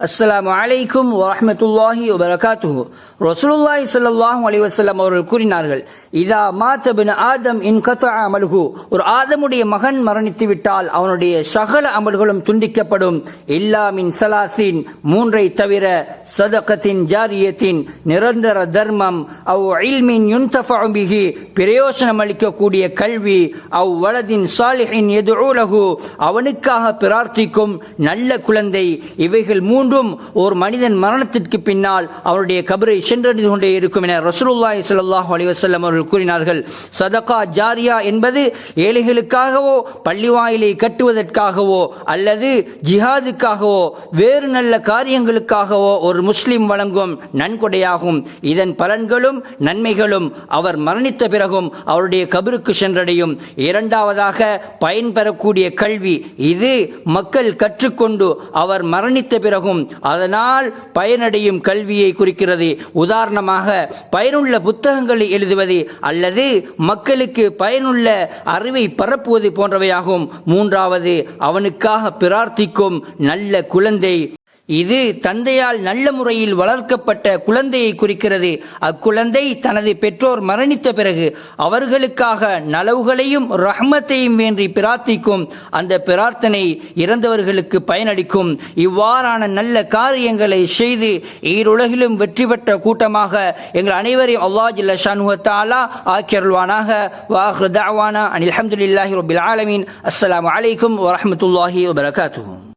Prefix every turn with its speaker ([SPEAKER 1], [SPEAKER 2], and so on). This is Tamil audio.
[SPEAKER 1] அஸ்லாம் அலைக்கும் வரமத்துல்லாஹி வபரகாத்துஹு. ரசூலுல்லாஹி ஸல்லல்லாஹு அலி வசல்லம் அவர்கள் கூறினார்கள் இதா மாத்தபின் ஆதம் இன் கத்தா அமல்கு ஒரு ஆதமுடைய மகன் மரணித்து விட்டால் அவனுடைய சகல அமல்களும் துண்டிக்கப்படும். இல்லாமின் சலாசின் மூன்றை தவிர சதகத்தின் ஜாரியத்தின் நிரந்தர தர்மம் அவ் இல்மின் யுன்தஃபஉ பிரயோசனம் அளிக்கக்கூடிய கல்வி அவ் வலதின் சாலிஹின் எது அவனுக்காக பிரார்த்திக்கும் நல்ல குழந்தை இவைகள் மூன்று மூன்றும் ஒரு மனிதன் மரணத்திற்கு பின்னால் அவருடைய கபரை சென்றடைந்து கொண்டே இருக்கும் என ரசூலுல்லாஹி ஸல்லல்லாஹு அலைஹி வஸல்லம் அவர்கள் கூறினார்கள். சதகா ஜாரியா என்பது ஏழைகளுக்காகவோ பள்ளிவாயிலை கட்டுவதற்காகவோ அல்லது ஜிஹாதுக்காகவோ வேறு நல்ல காரியங்களுக்காகவோ ஒரு முஸ்லிம் வழங்கும் நன்கொடையாகும். இதன் பலன்களும் நன்மைகளும் அவர் மரணித்த பிறகும் அவருடைய கபருக்கு சென்றடையும். இரண்டாவதாக பயன்பெறக்கூடிய கல்வி. இது மக்கள் கற்றுக்கொண்டு அவர் மரணித்த பிறகும் அதனால் பயனடையும் கல்வியை குறிக்கிறது. உதாரணமாக பயனுள்ள புத்தகங்களை எழுதுவது அல்லது மக்களுக்கு பயனுள்ள அறிவை பரப்புவது போன்றவையாகும். மூன்றாவது அவனுக்காக பிரார்த்திக்கும் நல்ல குழந்தை. இது தந்தையால் நல்ல முறையில் வளர்க்கப்பட்ட குழந்தையை குறிக்கிறது. அக்குழந்தை தனது பெற்றோர் மரணித்த பிறகு அவர்களுக்காக நலவுகளையும் ரஹ்மத்தையும் வேண்டி பிரார்த்திக்கும். அந்த பிரார்த்தனை இறந்தவர்களுக்கு பயனளிக்கும். இவ்வாறான நல்ல காரியங்களை செய்து ஈருலகிலும் வெற்றி பெற்ற கூட்டமாக எங்கள் அனைவரையும் அல்லா ஷானுவத்தாலா ஆக்கியருள்வானாக. வாஹ்ரு தாவானா அனில் அஹமதுல்லாஹி ரபில் ஆலமீன். அஸ்ஸலாமு அலைக்கும் வரஹமத்துல்லாஹி வபரகாத்துஹு